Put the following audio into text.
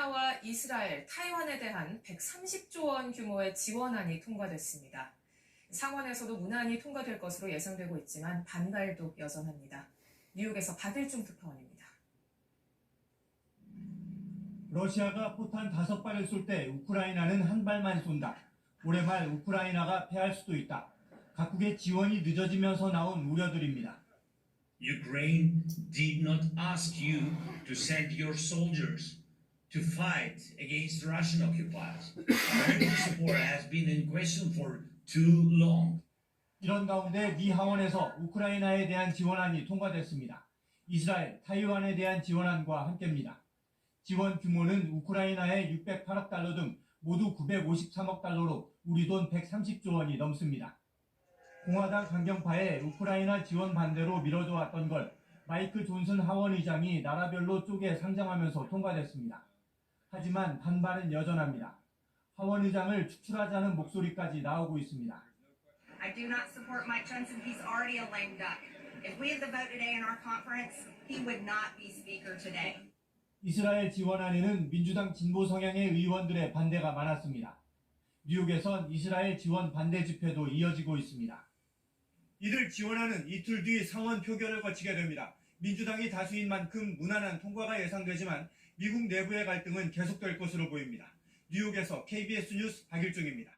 우크라이나와 이스라엘, 타이완에 대한 130조 원 규모의 지원안이 통과됐습니다. 상원에서도 무난히 통과될 것으로 예상되고 있지만 반발도 여전합니다. 뉴욕에서 박일중 특파원입니다. 러시아가 포탄 다섯 발을 쏠 때 우크라이나는 한 발만 쏜다. 올해 말 우크라이나가 패할 수도 있다. 각국의 지원이 늦어지면서 나온 우려들입니다. Ukraine did not ask you to send your soldiers to fight against Russian occupiers. American support has been in question for too long. 이런 가운데 미 하원에서 우크라이나에 대한 지원안이 통과됐습니다. 이스라엘, 타이완에 대한 지원안과 함께입니다. 지원 규모는 우크라이나에 608억 달러 등 모두 953억 달러로 우리 돈 130조 원이 넘습니다. 공화당 강경파의 우크라이나 지원 반대로 미뤄져 왔던 걸 마이크 존슨 하원 의장이 나라별로 쪼개 상정하면서 통과됐습니다. 하지만 반발은 여전합니다. 하원 의장을 축출하자는 목소리까지 나오고 있습니다. I do not support Mike Johnson. He's already a lame duck. If we had the vote today in our conference, he would not be speaker today. 이스라엘 지원안에는 민주당 진보 성향의 의원들의 반대가 많았습니다. 뉴욕에선 이스라엘 지원 반대 집회도 이어지고 있습니다. 이들 지원안은 이틀 뒤 상원 표결을 거치게 됩니다. 민주당이 다수인 만큼 무난한 통과가 예상되지만 미국 내부의 갈등은 계속될 것으로 보입니다. 뉴욕에서 KBS 뉴스 박일중입니다.